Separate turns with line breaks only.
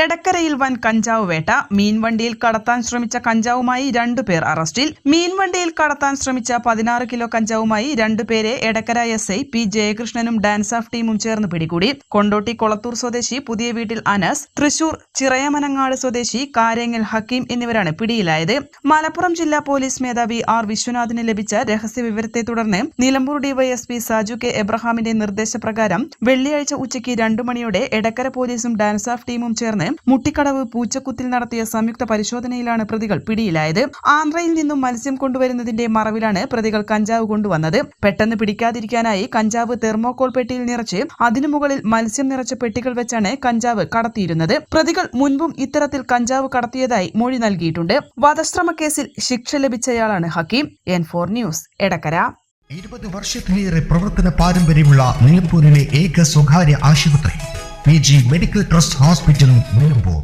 എടക്കരയിൽ വൻ കഞ്ചാവ് വേട്ട. മീൻവണ്ടിയിൽ കടത്താൻ ശ്രമിച്ച കഞ്ചാവുമായി രണ്ടുപേർ അറസ്റ്റിൽ. മീൻവണ്ടിയിൽ കടത്താൻ ശ്രമിച്ച പതിനാറ് കിലോ കഞ്ചാവുമായി രണ്ടുപേരെ എടക്കര എസ് ഐ പി ജയകൃഷ്ണനും ഡാൻസ് ഓഫ് ടീമും ചേർന്ന് പിടികൂടി. കൊണ്ടോട്ടി കൊളത്തൂർ സ്വദേശി പുതിയ വീട്ടിൽ അനസ് തൃശൂർ ചിറയമനങ്ങാട് സ്വദേശി കാരേങ്ങൽ ഹക്കീം എന്നിവരാണ് പിടിയിലായത്. മലപ്പുറം ജില്ലാ പോലീസ് മേധാവി ആർ വിശ്വനാഥിന് ലഭിച്ച രഹസ്യ വിവരത്തെ തുടർന്ന് നിലമ്പൂർ ഡിവൈഎസ്പി സാജു കെ എബ്രഹാമിന്റെ നിർദ്ദേശപ്രകാരം വെള്ളിയാഴ്ച ഉച്ചയ്ക്ക് രണ്ടു മണിയോടെ എടക്കര പോലീസും ഡാൻസ് ഓഫ് ടീമും ചേർന്ന് മുട്ടിക്കടവ് പൂച്ചക്കുത്തിൽ നടത്തിയ സംയുക്ത പരിശോധനയിലാണ് പ്രതികൾ പിടിയിലായത്. ആന്ധ്രയിൽ നിന്നും മത്സ്യം കൊണ്ടുവരുന്നതിന്റെ മറവിലാണ് പ്രതികൾ കഞ്ചാവ് കൊണ്ടുവന്നത്. പെട്ടെന്ന് പിടിക്കാതിരിക്കാനായി കഞ്ചാവ് തെർമോകോൾ പെട്ടിയിൽ നിറച്ച് അതിനു മുകളിൽ മത്സ്യം നിറച്ച പെട്ടികൾ വെച്ചാണ് കഞ്ചാവ് കടത്തിയിരുന്നത്. പ്രതികൾ മുൻപും ഇത്തരത്തിൽ കഞ്ചാവ് കടത്തിയതായി മൊഴി നൽകിയിട്ടുണ്ട്. വധശ്രമ കേസിൽ ശിക്ഷ ലഭിച്ചയാളാണ് Hakeem. N four news Edakkara.
ഇരുപത് വർഷത്തിലേറെ പ്രവർത്തന പാരമ്പര്യമുള്ള നിലമ്പൂരിലെ ഏക സ്വകാര്യ ആശുപത്രി. P G medical trust hospital Nilambur